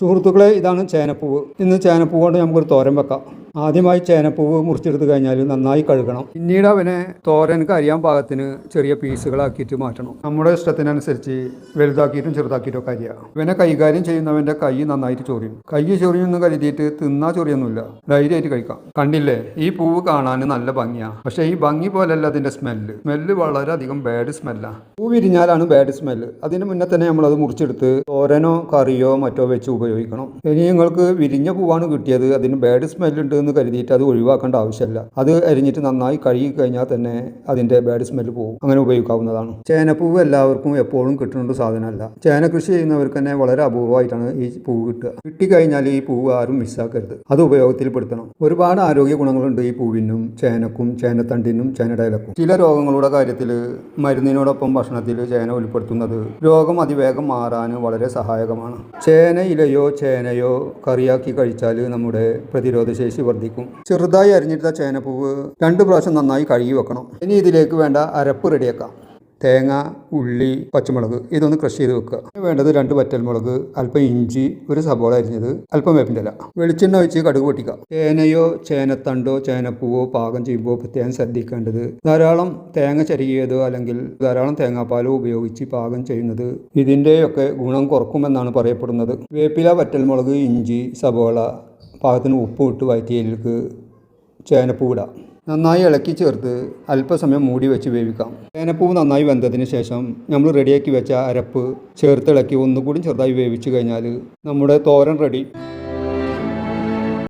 സുഹൃത്തുക്കളെ ഇതാണ് ചേനപ്പൂവ്. ഇന്ന് ചേനപ്പൂവ് കൊണ്ട് നമുക്കൊരു തോരൻ വെക്കാം. ആദ്യമായി ചേനപ്പൂവ് മുറിച്ചെടുത്ത് കഴിഞ്ഞാൽ നന്നായി കഴുകണം. പിന്നീട് അവനെ തോരനക്ക് അരിയാൻ പാകത്തിന് ചെറിയ പീസുകളാക്കിയിട്ട് മാറ്റണം. നമ്മുടെ ഇഷ്ടത്തിനനുസരിച്ച് വലുതാക്കിയിട്ടും ചെറുതാക്കിയിട്ടും ഒക്കെ അരിയാം. ഇവനെ കൈകാര്യം ചെയ്യുന്നവന്റെ കൈ നന്നായിട്ട് ചൊറിയും. കൈ ചൊറിയൊന്നും കരുതിയിട്ട് തിന്നാ ചൊറിയൊന്നുമില്ല. ധൈര്യമായിട്ട് കഴിക്കാം. കണ്ടില്ലേ? ഈ പൂവ് കാണാൻ നല്ല ഭംഗിയാ. പക്ഷേ ഈ ഭംഗി പോലല്ല അതിന്റെ സ്മെല്ല്. സ്മെല്ല് വളരെയധികം ബാഡ് സ്മെല്ലാണ് പൂ വിരിഞ്ഞാലാണ് ബാഡ് സ്മെല്ല് അതിന് മുന്നേ തന്നെ നമ്മളത് മുറിച്ചെടുത്ത് തോരനോ കറിയോ മറ്റോ വെച്ച് ഉപയോഗിക്കണം. ഇനി നിങ്ങൾക്ക് വിരിഞ്ഞ പൂവാണ് കിട്ടിയത്. അതിന് ബാഡ് സ്മെല്ലുണ്ട് എന്ന് കരുതിയിട്ട് അത് ഒഴിവാക്കേണ്ട ആവശ്യമില്ല. അത് അരിഞ്ഞിട്ട് നന്നായി കഴുകി കഴിഞ്ഞാൽ തന്നെ അതിന്റെ ബാഡ് സ്മെല്ല് പോകും. അങ്ങനെ ഉപയോഗിക്കാവുന്നതാണ്. ചേനപ്പൂവ് എല്ലാവർക്കും എപ്പോഴും കിട്ടുന്ന സാധനമല്ല. ചേന കൃഷി ചെയ്യുന്നവർക്ക് തന്നെ വളരെ അപൂർവമായിട്ടാണ് ഈ പൂവ് കിട്ടുക. കിട്ടിക്കഴിഞ്ഞാൽ ഈ പൂവ് ആരും മിസ്സാക്കരുത്. അത് ഉപയോഗത്തിൽപ്പെടുത്തണം ഒരുപാട് ആരോഗ്യ ഗുണങ്ങളുണ്ട് ഈ പൂവിനും ചേനക്കും ചേനത്തണ്ടിനും ചേനയുടെ ഇലക്കും ചില രോഗങ്ങളുടെ കാര്യത്തിൽ മരുന്നിനോടൊപ്പം ഭക്ഷണത്തിൽ ചേന ഉൾപ്പെടുത്തുന്നത് രോഗം അതിവേഗം മാറാൻ വളരെ സഹായകമാണ്. ചേന ഇലയോ ചേനയോ കറിയാക്കി കഴിച്ചാൽ നമ്മുടെ പ്രതിരോധശേഷി വർദ്ധിക്കും. ചെറുതായി അരിഞ്ഞെടുത്ത ചേനപ്പൂവ് രണ്ട് പ്രാവശ്യം നന്നായി കഴുകി വെക്കണം. ഇനി ഇതിലേക്ക് വേണ്ട അരപ്പ് റെഡിയാക്കാം. തേങ്ങ ഉള്ളി പച്ചമുളക് ഇതൊന്ന് ക്രഷ് ചെയ്ത് വെക്കുക. വേണ്ടത് രണ്ട് വറ്റൽമുളക് അല്പം ഇഞ്ചി ഒരു സബോള അരിഞ്ഞത് അല്പം വേപ്പിന്റെ ഇല. വെളിച്ചെണ്ണ ഒഴിച്ച് കടുക് പൊട്ടിക്കുക. തേനയോ ചേനത്തണ്ടോ ചേനപ്പൂവോ പാകം ചെയ്യുമ്പോൾ പ്രത്യേകം ശ്രദ്ധിക്കേണ്ടത് ധാരാളം തേങ്ങ ചരുകിയതോ അല്ലെങ്കിൽ ധാരാളം തേങ്ങാപ്പാലോ ഉപയോഗിച്ച് പാകം ചെയ്യുന്നത് ഇതിന്റെയൊക്കെ ഗുണം കുറക്കുമെന്നാണ് പറയപ്പെടുന്നത്. വേപ്പില വറ്റൽമുളക് ഇഞ്ചി സബോള പാകത്തിന് ഉപ്പ് ഇട്ട് വയറ്റിയതിലേക്ക് ചേനപ്പൂ ഇടാം നന്നായി ഇളക്കി ചേർത്ത് അല്പസമയം മൂടി വെച്ച് വേവിക്കാം. ചേനപ്പൂവ് നന്നായി വെന്തതിന് ശേഷം നമ്മൾ റെഡിയാക്കി വെച്ച അരപ്പ് ചേർത്ത് ഇളക്കി ഒന്നുകൂടി ചെറുതായി വേവിച്ച് കഴിഞ്ഞാൽ നമ്മുടെ തോരൻ റെഡി.